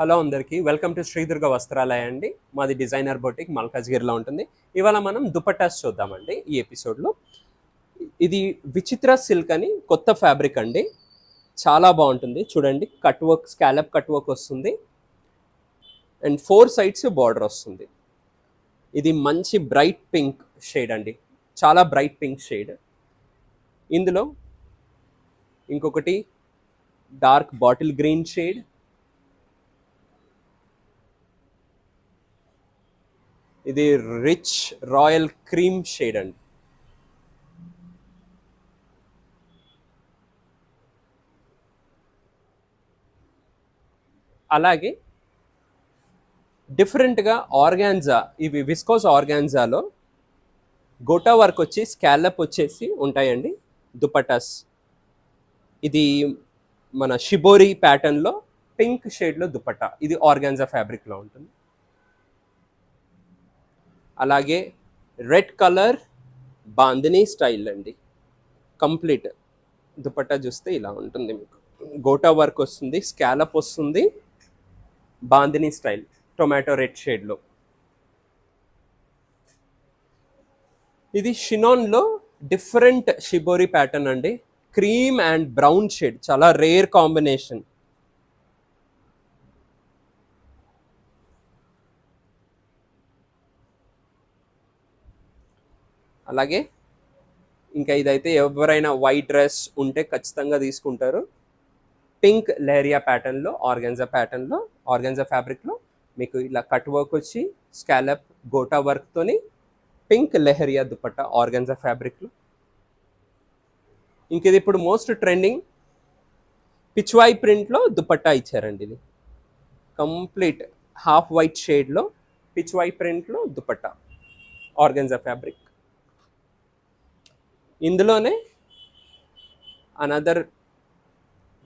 Hello అందరికీ welcome to Sri Durga వస్త్రాలయ అండి. మాది డిజైనర్ బొటిక్ మల్కాజ్గిరిలో ఉంటుంది. ఇవాళ మనం దుపట్టాస్ చూద్దామండి ఈ ఎపిసోడ్లో. ఇది విచిత్ర సిల్క్ అని కొత్త ఫ్యాబ్రిక్ అండి. చాలా బాగుంటుంది. చూడండి cut work scallop cut work వస్తుంది. అండ్ ఫోర్ సైడ్స్ బార్డర్ వస్తుంది. ఇది మంచి బ్రైట్ పింక్ షేడ్ అండి. చాలా బ్రైట్ పింక్ షేడ్. ఇందులో ఇంకొకటి డార్క్ బాటిల్ గ్రీన్ షేడ్. ఇది రిచ్ రాయల్ క్రీమ్ షేడ్ అండి. అలాగే డిఫరెంట్గా ఆర్గాన్జా ఇవి విస్కోస్ ఆర్గాన్జాలో గోటా వర్క్ వచ్చి స్కాలప్ వచ్చేసి ఉంటాయండి. దుపటాస్. ఇది మన షిబోరి ప్యాటర్న్లో పింక్ షేడ్లో దుపట్టా ఇది ఆర్గాన్జా ఫ్యాబ్రిక్లో ఉంటుంది. అలాగే రెడ్ కలర్ బాందినీ స్టైల్ అండి. కంప్లీట్ దుపట్టా చూస్తే ఇలా ఉంటుంది మీకు. గోటా వర్క్ వస్తుంది స్కాలప్ వస్తుంది. బాందినీ స్టైల్ టొమాటో రెడ్ షేడ్లో. ఇది షినాన్లో డిఫరెంట్ షిబోరి ప్యాటర్న్ అండి. క్రీమ్ అండ్ బ్రౌన్ షేడ్ చాలా రేర్ కాంబినేషన్. అలాగే ఇంకా ఇదైతే ఎవరైనా వైట్ డ్రెస్ ఉంటే ఖచ్చితంగా తీసుకుంటారు. పింక్ లేరియా ప్యాటర్న్లో ఆర్గెన్జా ప్యాటర్న్లో ఆర్గెన్జా ఫ్యాబ్రిక్లో మీకు ఇలా కట్ వర్క్ వచ్చి స్కాలప్ గోటా వర్క్తోని పింక్ లెహరియా దుపట్టా ఆర్గెన్జా ఫ్యాబ్రిక్లో. ఇంక ఇది ఇప్పుడు మోస్ట్ ట్రెండింగ్ పిచ్వాయి ప్రింట్లో దుపట్టా ఇచ్చారండి ఇది. కంప్లీట్ హాఫ్ వైట్ షేడ్లో పిచ్వాయి ప్రింట్లో దుపట్టా ఆర్గెన్జా ఫ్యాబ్రిక్. ఇందులోనే అనదర్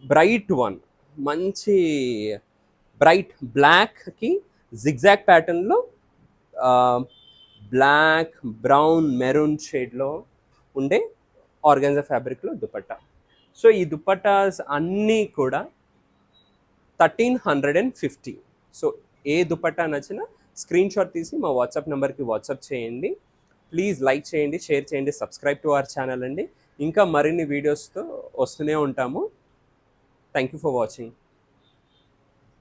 బ్రైట్ వన్ మంచి బ్రైట్ బ్లాక్కి జిగ్జాక్ ప్యాటర్న్లో బ్లాక్ బ్రౌన్ మెరూన్ షేడ్లో ఉండే ఆర్గాన్జా ఫ్యాబ్రిక్లో దుపట్టా. సో ఈ దుపట్టాస్ అన్నీ కూడా thirteen hundred and fifty so ఏ దుపట్టా నచ్చినా స్క్రీన్ షాట్ తీసి మా వాట్సాప్ నెంబర్కి వాట్సాప్ చేయండి. ప్లీజ్ లైక్ చేయండి షేర్ చేయండి సబ్స్క్రైబ్ టు అవర్ ఛానల్ అండి. ఇంకా మరిన్ని వీడియోస్తో వస్తూనే ఉంటాము. Thank you for watching